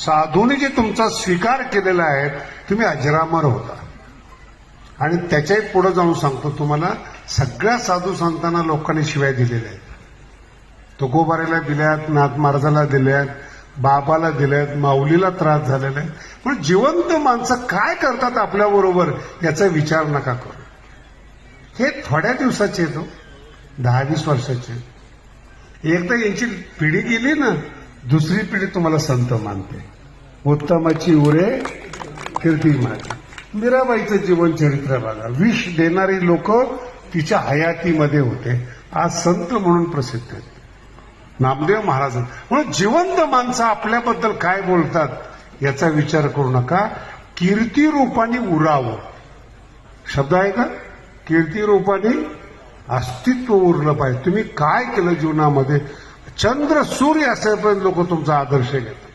साधूने जे तुमचा स्वीकार केलेला आहे तुम्ही अजरामर होता. आणि त्याच्याही पुढे जाऊन सांगतो तुम्हाला सगळ्या साधू संतांना लोकांनी शिवाय दिलेल्या आहेत. तुकोबारीला दिल्यात नाथ महाराजाला दिल्यात बाबाला दिल्यात माऊलीला त्रास झालेला आहे. पण जिवंत माणसं काय करतात आपल्याबरोबर याचा विचार नका करू. हे थोड्या दिवसाचे येतो हो. दहा वीस वर्षाचे एकदा यांची पिढी गेली ना दुसरी पिढी तुम्हाला संत मानते. उत्तमाची उरे कीर्ती मानते मीराबाईचं जीवन चरित्र बघा. विष देणारी लोक तिच्या हयातीमध्ये होते. आज संत म्हणून प्रसिद्ध आहेत. नामदेव महाराज म्हणून जिवंत माणसं आपल्याबद्दल काय बोलतात याचा विचार करू नका. कीर्ती रूपाने उरावं. शब्द आहे का? कीर्ती रूपाने अस्तित्व उरलं पाहिजे. तुम्ही काय केलं जीवनामध्ये? चंद्र सूर्य असेपर्यंत लोक तुमचा आदर्श घेतात.